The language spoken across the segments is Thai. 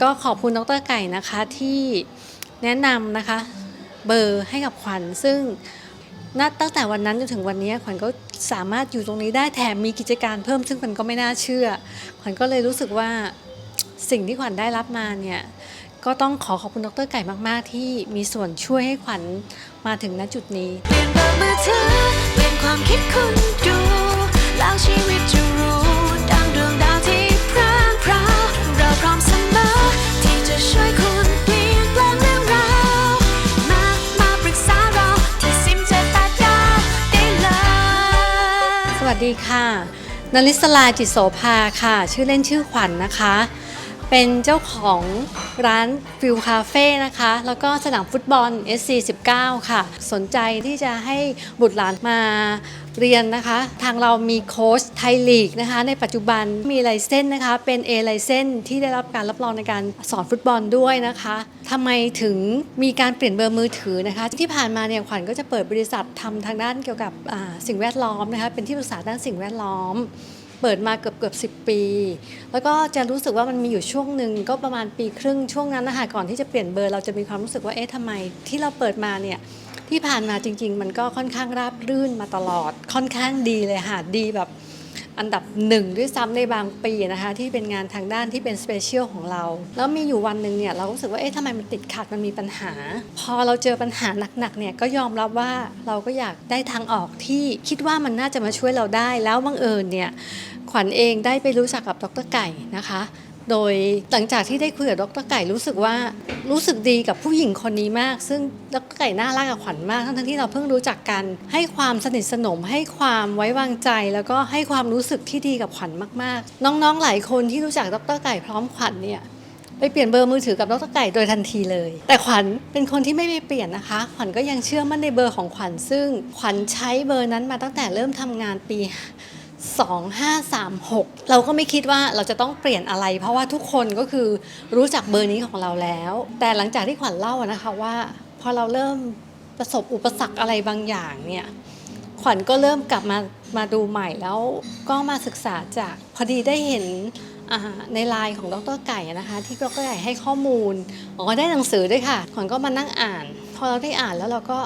ก็ขอบคุณดรไก่นะคะที่แนะนำนะคะเบอร์ให้กับขวัญซึ่งนับตั้งแต่วันนั้นจนถึงวันนี้ขวัญก็สามารถอยู่ตรงนี้ได้แถมมีกิจการเพิ่มซึ่งขวัญก็ไม่น่าเชื่อ ขวัญก็เลยรู้สึกว่าสิ่งที่ขวัญได้รับมาเนี่ยก็ต้องขอขอบคุณดรไก่มากๆ ที่มีส่วนช่วยให้ขวัญมาถึงณจุดนี้เปลี่ยนเบอร์มือถือเปลี่ยนความคิดคุณ ดีค่ะนลิศลาจิตโสภาค่ะ ชื่อเล่นชื่อขวัญนะคะ เป็นเจ้าของร้านฟิลคาเฟ่นะคะ แล้วก็สนามฟุตบอล SC19 ค่ะ สนใจที่จะให้บุตรหลานมาเรียนนะคะ ทางเรามีโค้ชไทยลีกนะคะ ในปัจจุบันมีไลเซนส์นะคะ เป็น A ไลเซนส์ที่ได้รับการรับรองในการสอนฟุตบอลด้วยนะคะทำไมถึงมีการเปลี่ยนเบอร์มือถือนะคะ ที่ผ่านมาเนี่ยขวัญก็จะเปิดบริษัททำทางด้านเกี่ยวกับสิ่งแวดล้อมนะคะ เป็นที่ปรึกษาด้านสิ่งแวดล้อม เปิดมาเกือบเกือบสิปี แล้วก็จะรู้สึกว่ามันมีอยู่ช่วงหนึ่งก็ประมาณปีครึ่งช่วงนั้นนะคะก่อนที่จะเปลี่ยนเบอร์เราจะมีความรู้สึกว่าเอ๊ะทำไมที่เราเปิดมาเนี่ยที่ผ่านมาจริง ๆ มันก็ค่อนข้างราบรื่นมาตลอดค่อนข้างดีเลยค่ะดีแบบ อันดับหนึ่งด้วยซ้ำในบางปีนะคะที่เป็นงานทางด้านที่เป็นสเปเชียลของเรา แล้วมีอยู่วันหนึ่งเนี่ยเรารู้สึกว่าเอ๊ะทำไมมันติดขัดมันมีปัญหา พอเราเจอปัญหาหนักๆเนี่ยก็ยอมรับว่าเราก็อยากได้ทางออกที่คิดว่ามันน่าจะมาช่วยเราได้แล้วบังเอิญเนี่ยขวัญเองได้ไปรู้จักกับดรไก่นะคะ โดยหลังจากที่ได้คุยกับดรไก่รู้สึกว่ารู้สึกดีกับผู้หญิงคนนี้มาก ซึ่งดรไก่น่ารักกับขวัญมาก ทั้งที่เราเพิ่งรู้จักกัน ให้ความสนิทสนม ให้ความไว้วางใจ แล้วก็ให้ความรู้สึกที่ดีกับขวัญมากๆ น้องๆหลายคนที่รู้จักดรไก่พร้อมขวัญเนี่ยไปเปลี่ยนเบอร์มือถือกับดรไก่โดยทันทีเลย แต่ขวัญเป็นคนที่ไม่ไปเปลี่ยนนะคะ ขวัญก็ยังเชื่อมั่นในเบอร์ของขวัญซึ่งขวัญใช้เบอร์นั้นมาตั้งแต่เริ่มทำงานปี 2536 เราก็ไม่คิดว่าเราจะต้องเปลี่ยนอะไร เพราะว่าทุกคนก็คือรู้จักเบอร์นี้ของเราแล้ว แต่หลังจากที่ขวัญเล่านะคะว่า พอเราเริ่มประสบอุปสรรคอะไรบางอย่างเนี่ยขวัญก็เริ่มกลับมามาดูใหม่แล้วก็มาศึกษาจากพอดีได้เห็นในไลน์ของดรไก่นะคะ ที่ดรไก่ให้ข้อมูลอ๋อได้หนังสือด้วยค่ะขวัญก็มานั่งอ่าน พอเราได้อ่านแล้วเราก็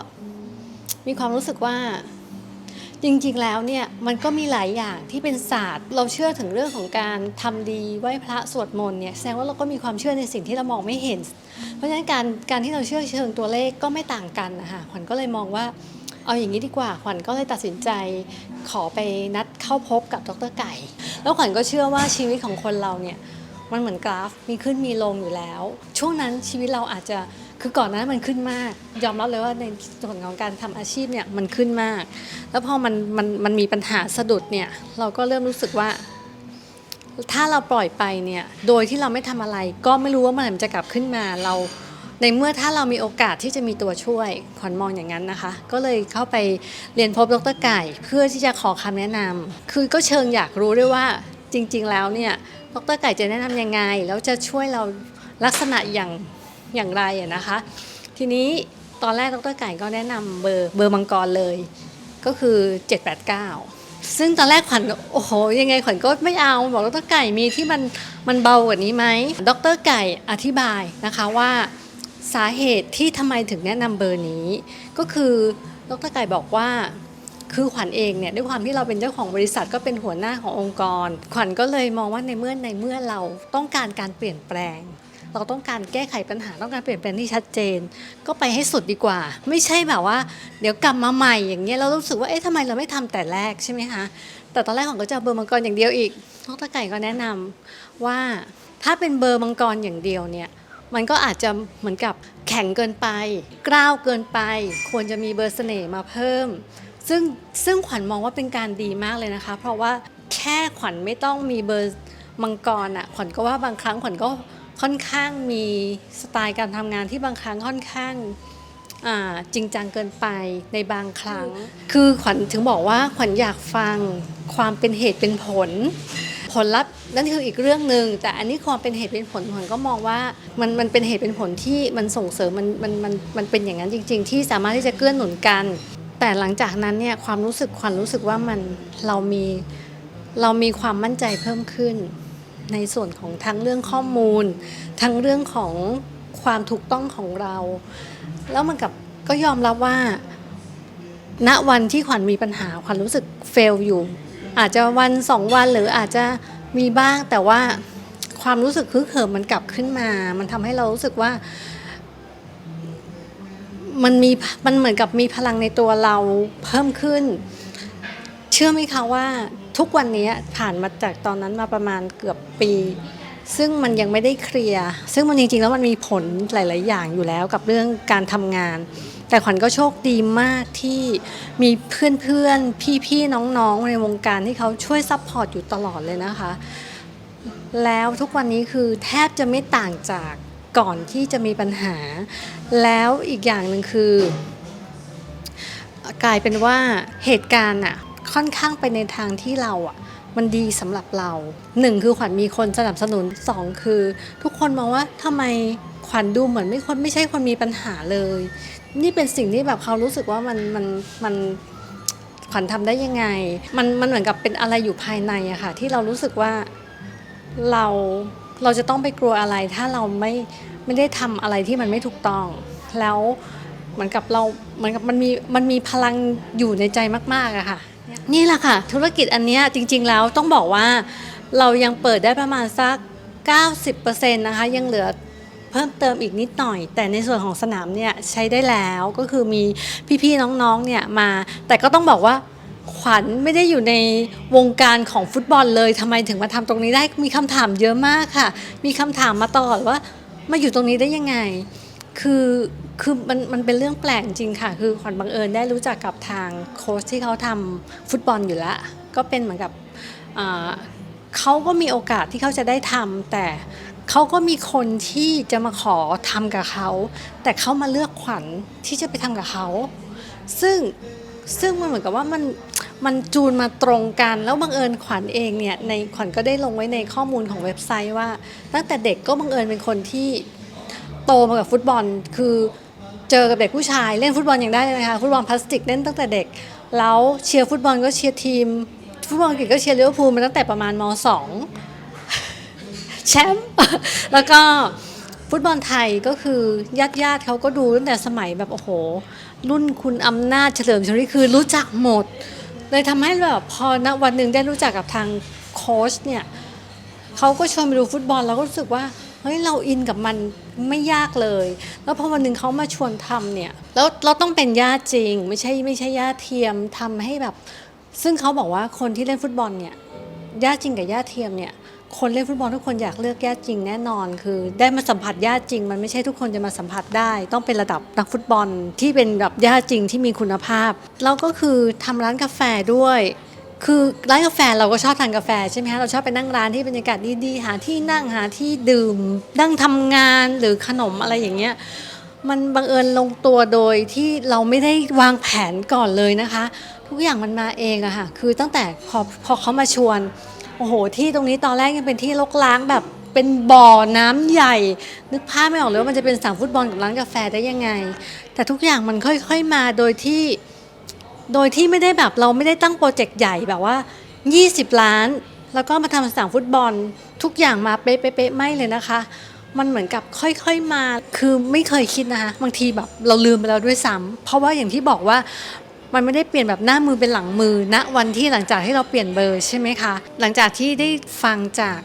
มีความรู้สึกว่า จริงๆแล้วเนี่ยมันก็มีหลายอย่างที่เป็นศาสตร์ เราเชื่อถึงเรื่องของการทำดีไหว้พระสวดมนต์เนี่ยแสดงว่าเราก็มีความเชื่อในสิ่งที่เรามองไม่เห็น เพราะฉะนั้นการการที่เราเชื่อเชิงตัวเลขก็ไม่ต่างกันนะคะขวัญก็เลยมองว่าเอาอย่างนี้ดีกว่าขวัญก็เลยตัดสินใจขอไปนัดเข้าพบกับดรไก่ แล้วขวัญก็เชื่อว่าชีวิตของคนเราเนี่ยมันเหมือนกราฟมีขึ้นมีลงอยู่แล้ว ช่วงนั้นชีวิตเราอาจจะ คือก่อนหนานั้นมันขึ้นมาก ยอมรับเลยว่าในส่วนของการทำอาชีพเนี่ยมันขึ้นมาก แล้วพอมันมันมันมีปัญหาสะดุดเนี่ยเราก็เริ่มรู้สึกว่า ถ้าเราปล่อยไปเนี่ยโดยที่เราไม่ทำอะไร ก็ไม่รู้ว่าเมื่อไหร่มันจะกลับขึ้นมาเรา ในเมื่อถ้าเรามีโอกาสที่จะมีตัวช่วยขวัญมองอย่างนั้นนะคะ ก็เลยเข้าไปเรียนพบดรไก่ เพื่อที่จะขอคำแนะนำคือก็เชิงอยากรู้ด้วยว่าจริง ๆ แล้วเนี่ยดรไก่จะแนะนำยังไง แล้วจะช่วยเราลักษณะอย่าง อย่างไรนะคะ ทีนี้ตอนแรกดรไก่ก็แนะนำเบอร์เบอร์มังกรเลยก็คือ 789 ซึ่งตอนแรกขวัญก็โอ้โหยังไงขวัญก็ไม่เอา บอกดรไก่มีที่มันมันเบากว่านี้ไหมดรไก่อธิบายนะคะว่าสาเหตุที่ทำไมถึงแนะนำเบอร์นี้ ก็คือดรไก่บอกว่าคือขวัญเองเนี่ยด้วยความที่เราเป็นเจ้าของบริษัทก็เป็นหัวหน้าขององค์กร ขวัญก็เลยมองว่าในเมื่อในเมื่อเราต้องการการเปลี่ยนแปลง เราต้องการแก้ไขปัญหาต้องการเปลี่ยนแปลงที่ชัดเจน ก็ไปให้สุดดีกว่า ไม่ใช่แบบว่า เดี๋ยวกลับมาใหม่อย่างเงี้ยเรารู้สึกว่าเอ๊ะทำไมเราไม่ทำแต่แรกใช่ไหมคะแต่ตอนแรกของก็จะเบอร์มังกรอย่างเดียวอีกดรไก่ก็แนะนำว่าถ้าเป็นเบอร์มังกรอย่างเดียวเนี่ยมันก็อาจจะเหมือนกับแข็งเกินไป กล้าวเกินไป ควรจะมีเบอร์เสน่ห์มาเพิ่ม ซึ่งซึ่งขวัญมองว่าเป็นการดีมากเลยนะคะ เพราะว่าแค่ขวัญไม่ต้องมีเบอร์มังกรอะขวัญก็ว่าบางครั้งขวัญก็ ค่อนข้างมีสไตล์การทำงานที่บางครั้งค่อนข้างอ่าจริงจังเกินไปในบางครั้ง คือขวัญถึงบอกว่าขวัญอยากฟังความเป็นเหตุเป็นผล ผลลัพธ์นั่นคืออีกเรื่องหนึ่งแต่อันนี้ความเป็นเหตุเป็นผลขวัญก็มองว่ามันมันเป็นเหตุเป็นผลที่มันส่งเสริมมันมันมันมันเป็นอย่างนั้นจริง ๆ ที่สามารถที่จะเกื้อหนุนกัน แต่หลังจากนั้นเนี่ยความรู้สึกขวัญรู้สึกว่ามันเรามีเรามีความมั่นใจเพิ่มขึ้น ในส่วนของทั้งเรื่องข้อมูล ทั้งเรื่องของความถูกต้องของเรา แล้วมันกับก็ยอมรับว่า ณวันที่ขวัญมีปัญหาขวัญรู้สึกเฟลอยู่ อาจจะวันสองวันหรืออาจจะมีบ้างแต่ว่าความรู้สึกฮึกเหิมมันกลับขึ้นมา มันทำให้เรารู้สึกว่า มันมีมันเหมือนกับมีพลังในตัวเราเพิ่มขึ้น เชื่อไหมคะว่า ทุกวันนี้ผ่านมาจากตอนนั้นมาประมาณเกือบปี ซึ่งมันยังไม่ได้เคลียร์ซึ่งมันจริงๆ แล้วมันมีผลหลาย ๆ อย่างอยู่แล้วกับเรื่องการทำงาน แต่ขวัญก็โชคดีมากที่มีเพื่อนๆ พี่ๆ น้องๆ ในวงการที่เขาช่วยซัพพอร์ตอยู่ตลอดเลยนะคะ แล้วทุกวันนี้คือแทบจะไม่ต่างจากก่อนที่จะมีปัญหา แล้วอีกอย่างหนึ่งคือกลายเป็นว่าเหตุการณ์อะ ค่อนข้างไปในทางที่เราอะมันดีสำหรับเราหนึ่งคือขวัญมีคนสนับสนุนสองคือ ทุกคนมองว่าทำไมขวัญดูเหมือนไม่คนไม่ใช่คนมีปัญหาเลย นี่เป็นสิ่งที่แบบเขารู้สึกว่ามันมันมันขวัญทำได้ยังไง มันมันเหมือนกับเป็นอะไรอยู่ภายในอะค่ะ ที่เรารู้สึกว่าเราเราจะต้องไปกลัวอะไร ถ้าเราไม่ไม่ได้ทำอะไรที่มันไม่ถูกต้อง แล้วเหมือนกับเราเหมือนกับมันมีมันมีพลังอยู่ในใจมากๆอะค่ะ นี่แหละค่ะ ธุรกิจอันนี้จริง ๆ แล้วต้องบอกว่าเรายังเปิดได้ประมาณสัก 90%นะคะยังเหลือเพิ่มเติมอีกนิดหน่อย แต่ในส่วนของสนามเนี่ยใช้ได้แล้วก็คือมีพี่ๆน้องๆเนี่ยมา แต่ก็ต้องบอกว่าขวัญไม่ได้อยู่ในวงการของฟุตบอลเลยทำไมถึงมาทำตรงนี้ได้มีคำถามเยอะมากค่ะ มีคำถามมาตลอดว่ามาอยู่ตรงนี้ได้ยังไง คือคือมันมันเป็นเรื่องแปลกจริงค่ะ คือขวัญบังเอิญได้รู้จักกับทางโค้ชที่เขาทำฟุตบอลอยู่แล้ว ก็เป็นเหมือนกับเขาก็มีโอกาสที่เขาจะได้ทำแต่เขาก็มีคนที่จะมาขอทำกับเขา แต่เขามาเลือกขวัญที่จะไปทำกับเขา ซึ่งซึ่งมันเหมือนกับว่ามันมันจูนมาตรงกัน แล้วบังเอิญขวัญเองเนี่ยในขวัญก็ได้ลงไว้ในข้อมูลของเว็บไซต์ว่า ตั้งแต่เด็กก็บังเอิญเป็นคนที่ โตมากับฟุตบอลคือเจอกับเด็กผู้ชายเล่นฟุตบอลอย่างได้เลยนะคะฟุตบอลพลาสติกเล่นตั้งแต่เด็ก แล้วเชียร์ฟุตบอลก็เชียร์ทีม ฟุตบอลอังกฤษก็เชียร์ลิเวอร์พูลมาตั้งแต่ประมาณม .2 แชมป์แล้วก็ฟุตบอลไทยก็คือญาติญาติเขาก็ดูตั้งแต่สมัยแบบโอ้โห รุ่นคุณอำนาจเฉลิมชลีคือรู้จักหมด เลยทำให้แบบพอณวันหนึ่งได้รู้จักกับทางโค้ชเนี่ยเขาก็ชวนไปดูฟุตบอลเราก็รู้สึกว่า เฮ้ยเราอินกับมันไม่ยากเลย แล้วพอวันหนึ่งเขามาชวนทำเนี่ยแล้วเราต้องเป็นญาติจริง ไม่ใช่ไม่ใช่ญาติเทียมทำให้แบบ ซึ่งเขาบอกว่าคนที่เล่นฟุตบอลเนี่ยญาติจริงกับญาติเทียมเนี่ยคนเล่นฟุตบอลทุกคนอยากเลือกญาติจริงแน่นอน คือ ได้มาสัมผัสญาติจริง มันไม่ใช่ทุกคนจะมาสัมผัสได้ ต้องเป็นระดับนักฟุตบอลที่เป็นแบบญาติจริงที่มีคุณภาพแล้วก็คือทำร้านกาแฟด้วย คือร้านกาแฟเราก็ชอบทานกาแฟใช่ไหมคะเราชอบไปนั่งร้านที่บรรยากาศดีๆหาที่นั่งหาที่ดื่ม นั่งทำงานหรือขนมอะไรอย่างเงี้ยมันบังเอิญลงตัวโดยที่เราไม่ได้วางแผนก่อนเลยนะคะ ทุกอย่างมันมาเองอะค่ะคือตั้งแต่พอพอเขามาชวนโอ้โหที่ตรงนี้ตอนแรกยังเป็นที่รกล้างแบบเป็นบ่อน้ำใหญ่ นึกภาพไม่ออกเลยว่ามันจะเป็นสนามฟุตบอลกับร้านกาแฟได้ยังไง แต่ทุกอย่างมันค่อยๆมาโดยที่ โดยที่ไม่ได้แบบเราไม่ได้ตั้งโปรเจกต์ใหญ่แบบว่า 20 ล้าน แล้วก็มาทำสนามฟุตบอล ทุกอย่างมาเป๊ะๆไม่เลยนะคะ มันเหมือนกับค่อยๆมา คือไม่เคยคิดนะคะบางทีแบบเราลืมไปแล้วด้วยซ้ำเพราะว่าอย่างที่บอกว่ามันไม่ได้เปลี่ยนแบบหน้ามือเป็นหลังมือณวันที่หลังจากที่เราเปลี่ยนเบอร์ใช่ไหมคะ หลังจากที่ได้ฟังจาก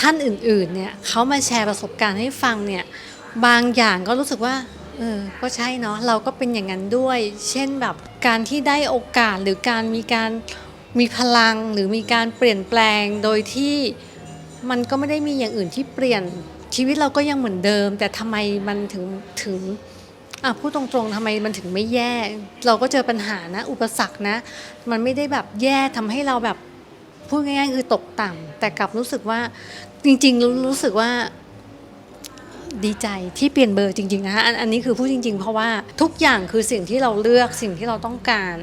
ท่านอื่นๆเนี่ยเขามาแชร์ประสบการณ์ให้ฟังเนี่ยบางอย่างก็รู้สึกว่า เออก็ใช่เนาะเราก็เป็นอย่างนั้นด้วย เช่นแบบการที่ได้โอกาสหรือการมีการมีพลังหรือมีการเปลี่ยนแปลงโดยที่มันก็ไม่ได้มีอย่างอื่นที่เปลี่ยนชีวิตเราก็ยังเหมือนเดิม แต่ทำไมมันถึงถึงอะพูดตรงๆทำไมมันถึงไม่แย่ เราก็เจอปัญหานะ อุปสรรคนะ มันไม่ได้แบบแย่ทำให้เราแบบพูดง่ายๆคือตกต่ำแต่กลับรู้สึกว่าจริงๆรู้สึกว่า ดีใจที่เปลี่ยนเบอร์จริงๆนะคะอันอันนี้คือพูดจริง ๆ เพราะว่าทุกอย่างคือสิ่งที่เราเลือกสิ่งที่เราต้องการ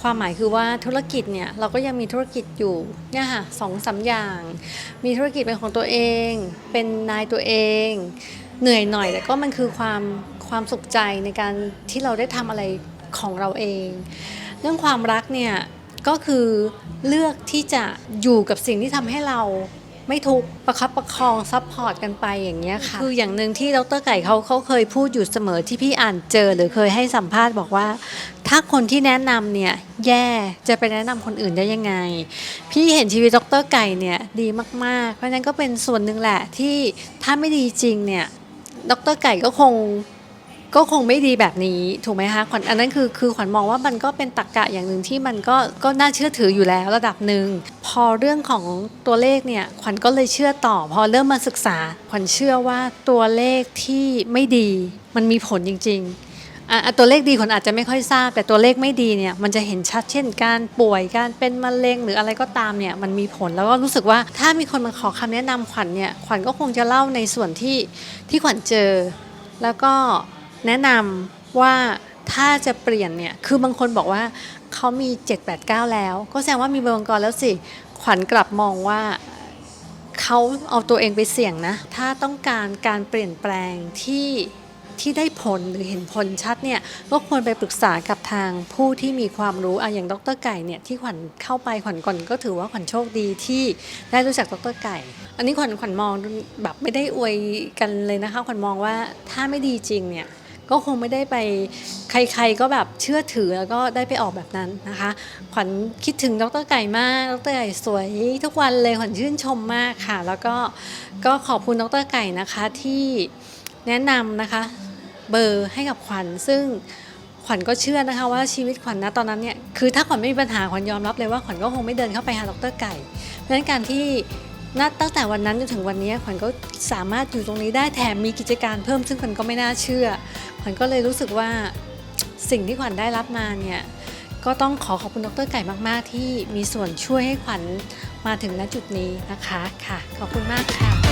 ความหมายคือว่าธุรกิจเนี่ยเราก็ยังมีธุรกิจอยู่เนี่ยค่ะสองสามอย่าง มีธุรกิจเป็นของตัวเอง เป็นนายตัวเอง เหนื่อยหน่อยแต่ก็มันคือความความสุขใจในการที่เราได้ทำอะไรของเราเอง เรื่องความรักเนี่ยก็คือเลือกที่จะอยู่กับสิ่งที่ทำให้เรา ไม่ทุกประคับประคองซัพพอร์ตกันไปอย่างเงี้ยค่ะคืออย่างหนึ่งที่ดรไก่เขาเขาเคยพูดอยู่เสมอที่พี่อ่านเจอหรือเคยให้สัมภาษณ์บอกว่า ถ้าคนที่แนะนำเนี่ยแย่จะไปแนะนำคนอื่นได้ยังไง พี่เห็นชีวิตดรไก่เนี่ยดีมากๆ เพราะฉะนั้นก็เป็นส่วนหนึ่งแหละที่ถ้าไม่ดีจริงเนี่ยดรไก่ก็คง ก็คงไม่ดีแบบนี้ถูกไหมคะขวัญอันนั้นคือคือขวัญมองว่ามันก็เป็นตรรกะอย่างหนึ่งที่มันก็ก็น่าเชื่อถืออยู่แล้วระดับหนึ่งพอเรื่องของตัวเลขเนี่ยขวัญก็เลยเชื่อต่อ พอเริ่มมาศึกษา ขวัญเชื่อว่าตัวเลขที่ไม่ดีมันมีผลจริงๆอะอะตัวเลขดีขวัญอาจจะไม่ค่อยทราบ แต่ตัวเลขไม่ดีเนี่ยมันจะเห็นชัดเช่น การป่วยการเป็นมะเร็งหรืออะไรก็ตามเนี่ยมันมีผลแล้วก็รู้สึกว่าถ้ามีคนมาขอคำแนะนำขวัญเนี่ยขวัญก็คงจะเล่าในส่วนที่ที่ขวัญเจอ แล้วก็ แนะนำว่าถ้าจะเปลี่ยนเนี่ย คือบางคนบอกว่าเขามี 7 8 9 แล้ว ก็แสดงว่ามีเบอร์มังกรแล้วสิ ขวัญกลับมองว่าเขาเอาตัวเองไปเสี่ยงนะ ถ้าต้องการการเปลี่ยนแปลงที่ที่ได้ผลหรือเห็นผลชัดเนี่ยก็ควรไปปรึกษากับทางผู้ที่มีความรู้อะอย่างดรไก่เนี่ยที่ขวัญเข้าไปขวัญก่อนก็ถือว่าขวัญโชคดีที่ได้รู้จักดรไก่ อันนี้ขวัญขวัญมองแบบไม่ได้อวยกันเลยนะคะขวัญมองว่าถ้าไม่ดีจริงเนี่ย ก็คงไม่ได้ไปใครๆก็แบบเชื่อถือแล้วก็ได้ไปออกแบบนั้นนะคะ ขวัญคิดถึงดรไก่มากดรไก่สวยทุกวันเลยขวัญชื่นชมมากค่ะ แล้วก็ก็ขอบคุณดรไก่นะคะที่แนะนำนะคะเบอร์ให้กับขวัญซึ่งขวัญก็เชื่อนะคะว่าชีวิตขวัญนะตอนนั้นเนี่ยคือถ้าขวัญไม่มีปัญหาขวัญยอมรับเลยว่าขวัญก็คงไม่เดินเข้าไปหาดรไก่เพราะฉะนั้นการที่ นัดตั้งแต่วันนั้นจนถึงวันนี้ขวัญก็สามารถอยู่ตรงนี้ได้แถมมีกิจการเพิ่มซึ่งขวัญก็ไม่น่าเชื่อขวัญก็เลยรู้สึกว่าสิ่งที่ขวัญได้รับมาเนี่ยก็ต้องขอขอบคุณดรไก่มากๆ ที่มีส่วนช่วยให้ขวัญมาถึงณจุดนี้นะคะค่ะ ขอบคุณมากค่ะ